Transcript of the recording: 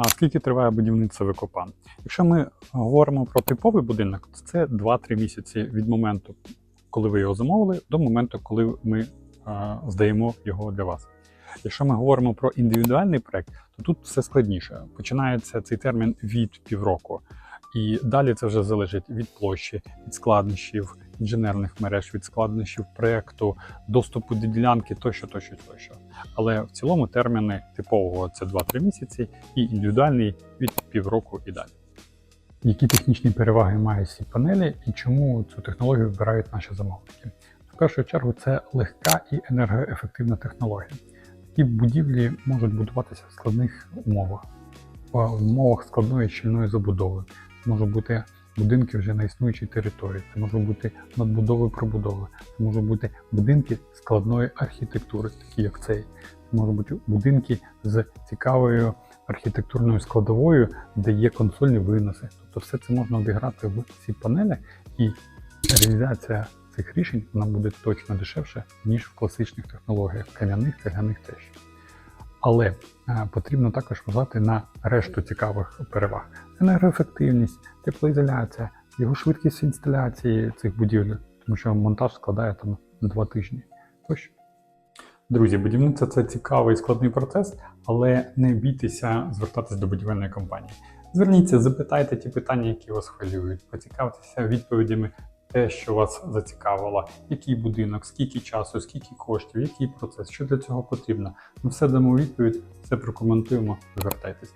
А скільки триває будівництво викопан? Якщо ми говоримо про типовий будинок, то це 2-3 місяці від моменту, коли ви його замовили, до моменту, коли ми а, здаємо його для вас. Якщо ми говоримо про індивідуальний проект, то тут все складніше. Починається цей термін від півроку. І далі це вже залежить від площі, від складнощів інженерних мереж, від складнощів проекту, доступу до ділянки тощо, тощо, тощо. Але в цілому терміни типового це 2-3 місяці і індивідуальний від півроку і далі. Які технічні переваги мають ці панелі і чому цю технологію вибирають наші замовники? В першу чергу це легка і енергоефективна технологія. Такі будівлі можуть будуватися в складних умовах, в умовах складної щільної забудови. Це можуть бути будинки вже на існуючій території, це можуть бути надбудови пробудови, це можуть бути будинки складної архітектури, такі як цей. Це можуть бути будинки з цікавою архітектурною складовою, де є консольні виноси. Тобто все це можна обіграти в ці панелі, і реалізація цих рішень вона буде точно дешевше, ніж в класичних технологіях кам'яних, цегляних тощо. Але е, потрібно також вважати на решту цікавих переваг: енергоефективність, теплоізоляція, його швидкість інсталяції цих будівель, тому що монтаж складає там два тижні. Тощо. Друзі, будівництво це цікавий і складний процес, але не бійтеся звертатись до будівельної компанії. Зверніться, запитайте ті питання, які вас хвилюють, поцікавтеся відповідями те, що вас зацікавило, який будинок, скільки часу, скільки коштів, який процес, що для цього потрібно. Ми все дамо відповідь, все прокоментуємо. Звертайтесь.